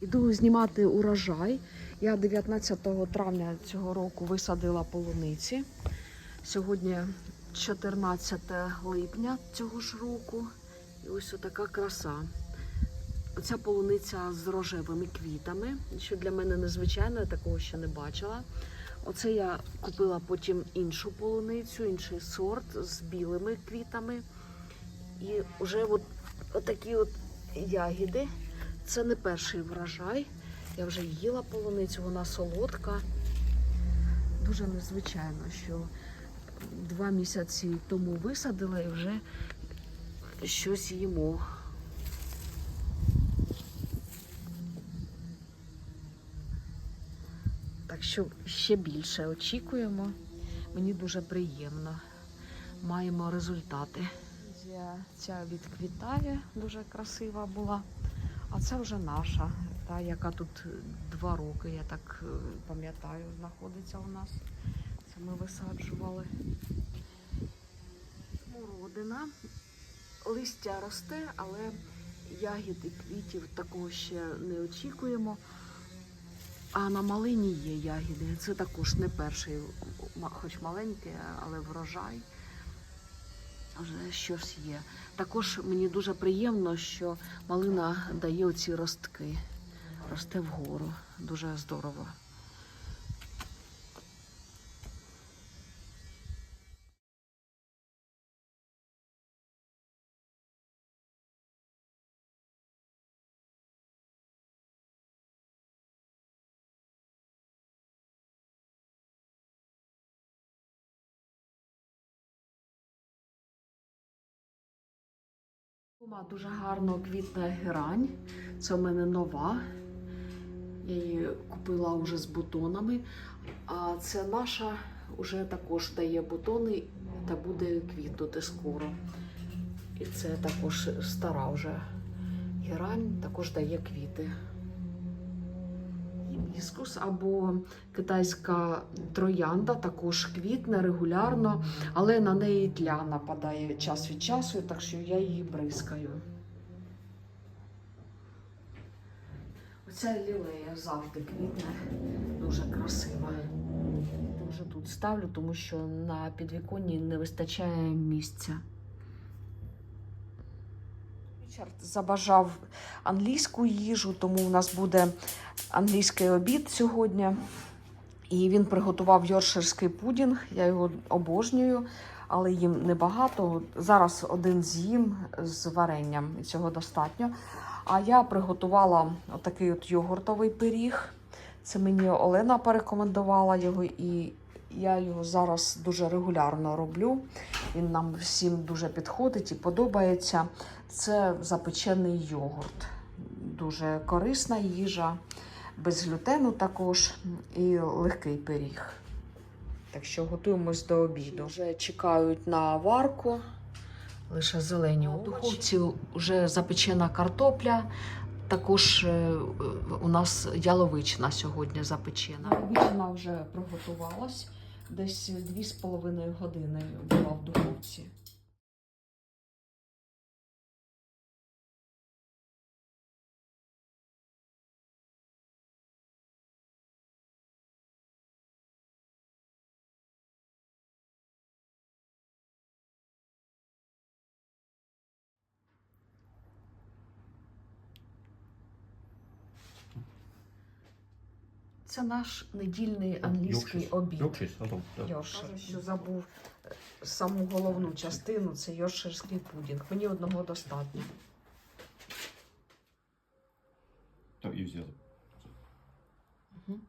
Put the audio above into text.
Іду знімати урожай. Я 19 травня цього року висадила полуниці. Сьогодні 14 липня цього ж року. І ось така краса. Оця полуниця з рожевими квітами, що для мене незвичайно, я такого ще не бачила. Оце я купила потім іншу полуницю, інший сорт з білими квітами. І вже от, отакі от ягіди. Це не перший врожай. Я вже їла полуницю, вона солодка. Дуже незвичайно, що два місяці тому висадила і вже щось їмо. Так що ще більше очікуємо. Мені дуже приємно. Маємо результати. Ця відквітає, дуже красива була. А це вже наша, та, яка тут два роки, я так е, пам'ятаю, знаходиться у нас. Це ми висаджували. Смородина. Листя росте, але ягід і квітів такого ще не очікуємо. А на малині є ягіди. Це також не перший, хоч маленький, але врожай. Вже щось є. Також мені дуже приємно, що малина дає оці ростки. Росте вгору. Дуже здорово. Дома дуже гарно квітне герань. Це у мене нова. Я її купила вже з бутонами. А це наша вже також дає бутони та буде квітнути скоро. І це також стара вже герань, також дає квіти. Гібіскус або китайська троянда також квітне регулярно, але на неї тля нападає час від часу, так що я її бризкаю. Оця лілея завжди квітне, дуже красива. Дуже тут ставлю, тому що на підвіконні не вистачає місця. Річард забажав англійську їжу, тому у нас буде англійський обід сьогодні. І він приготував йорширський пудінг. Я його обожнюю, але їм небагато. Зараз один з'їм з варенням, і цього достатньо. А я приготувала отакий от йогуртовий пиріг. Це мені Олена порекомендувала його, і я його зараз дуже регулярно роблю. Він нам всім дуже підходить і подобається. Це запечений йогурт. Дуже корисна їжа, без глютену також і легкий пиріг. Так що готуємось до обіду. Вже чекають на варку, лише зелені у духовці. Вже запечена картопля. Також е, у нас яловичина сьогодні запечена. Яловичина вже приготувалась. Десь 2,5 години була в духовці. Це наш недільний англійський обід. Ну. Йоршир. Що забув е, саму головну частину це йорширський пудінг. Мені одного достатньо. Так, і взяли. Мгм.